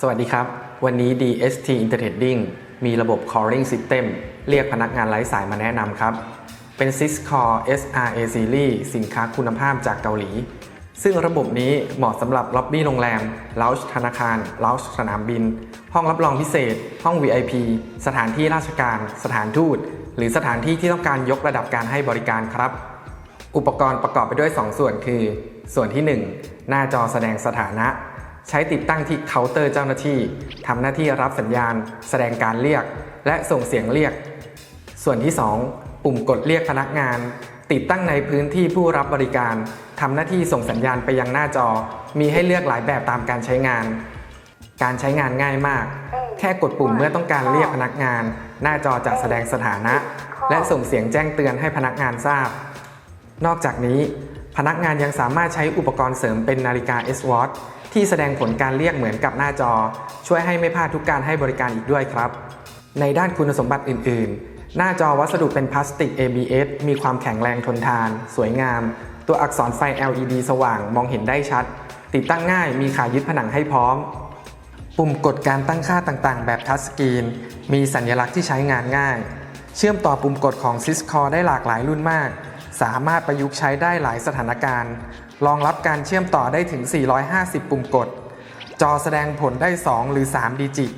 สวัสดีครับ วันนี้ DST Intertrading มีระบบ Calling System เรียกพนักงานไร้สายมาแนะนำครับ เป็น Syscall SRA Series สินค้าคุณภาพจากเกาหลี ซึ่งระบบนี้เหมาะสำหรับล็อบบี้โรงแรม l o u n g ธนาคาร l o u n g สนามบิน ห้องรับรองพิเศษ ห้อง VIP สถานที่ราชการ สถานทูต หรือสถานที่ที่ต้องการยกระดับการให้บริการครับ อุปกรณ์ประกอบไปด้วย 2 ส่วนคือ ส่วนที่ 1 หน้าจอแสดงสถานะ ใช้ติดตั้งที่เคาน์เตอร์เจ้าหน้าที่ทำหน้าที่รับสัญญาณ แสดงการเรียก และส่งเสียงเรียก ส่วนที่ 2 ปุ่มกดเรียกพนักงาน ติดตั้งในพื้นที่ผู้รับบริการทำหน้าที่ส่งสัญญาณไปยังหน้าจอ มีให้เลือกหลายแบบตามการใช้งาน การใช้งานง่ายมาก แค่กดปุ่มเมื่อต้องการเรียกพนักงาน หน้าจอจะแสดงสถานะ และส่งเสียงแจ้งเตือนให้พนักงานทราบ นอกจากนี้ พนักงานยังสามารถใช้อุปกรณ์เสริมเป็นนาฬิกา S-Watch ที่แสดงผลการเรียกเหมือนกับหน้าจอ ช่วยให้ไม่พลาดทุกการให้บริการอีกด้วยครับ ในด้านคุณสมบัติอื่น ๆ หน้าจอวัสดุเป็นพลาสติก ABS มีความแข็งแรงทนทาน สวยงาม ตัวอักษรไฟ LED สว่างมองเห็นได้ชัด ติดตั้งง่ายมีขายึดผนังให้พร้อม ปุ่มกดการตั้งค่าต่างๆ แบบทัชสกรีน มีสัญลักษณ์ที่ใช้งานง่าย เชื่อมต่อปุ่มกดของ Syscall ได้หลากหลายรุ่นมาก สามารถประยุกต์ใช้ได้หลายสถานการณ์ รองรับการเชื่อมต่อได้ถึง 450 ปุ่มกด จอแสดงผลได้ 2 หรือ 3 ดิจิต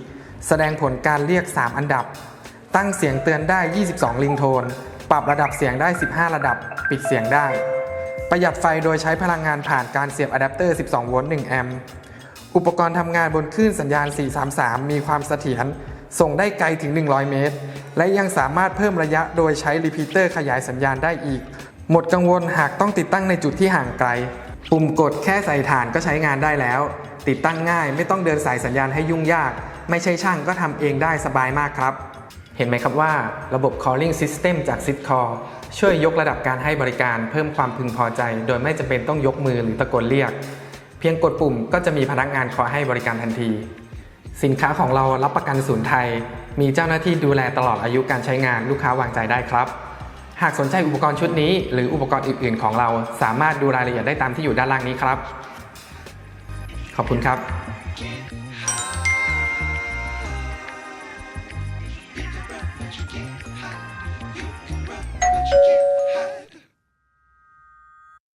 แสดงผลการเรียก 3 อันดับ ตั้งเสียงเตือนได้ 22 ลิงโทน ปรับระดับเสียงได้ 15 ระดับ ปิดเสียงได้ ประหยัดไฟโดยใช้พลังงานผ่านการเสียบอะแดปเตอร์ 12 โวลต์ 1 แอมป์ อุปกรณ์ทำงานบนคลื่นสัญญาณ 433 มีความเสถียร ส่งได้ไกลถึง 100 เมตร และยังสามารถเพิ่มระยะโดยใช้รีพีเตอร์ขยายสัญญาณได้อีก หมดกังวลหากต้องติดตั้งในจุดที่ห่างไกล ปุ่มกดแค่ใส่ฐานก็ใช้งานได้แล้ว ติดตั้งง่ายไม่ต้องเดินสายสัญญาณให้ยุ่งยาก ไม่ใช่ช่างก็ทำเองได้สบายมากครับ เห็นไหมครับว่าระบบ calling system จาก Syscall ช่วยยกระดับการให้บริการเพิ่มความพึงพอใจ โดยไม่จำเป็นต้องยกมือหรือตะโกนเรียก เพียงกดปุ่มก็จะมีพนักงานคอยให้บริการทันที สินค้าของเรารับประกันศูนย์ไทย มีเจ้าหน้าที่ดูแลตลอดอายุการใช้งานลูกค้าวางใจได้ครับ หากสนใจอุปกรณ์ชุดนี้ หรืออุปกรณ์อื่น ๆ ของเราสามารถดูรายละเอียดได้ตามที่อยู่ด้านล่างนี้ครับ ขอบคุณครับ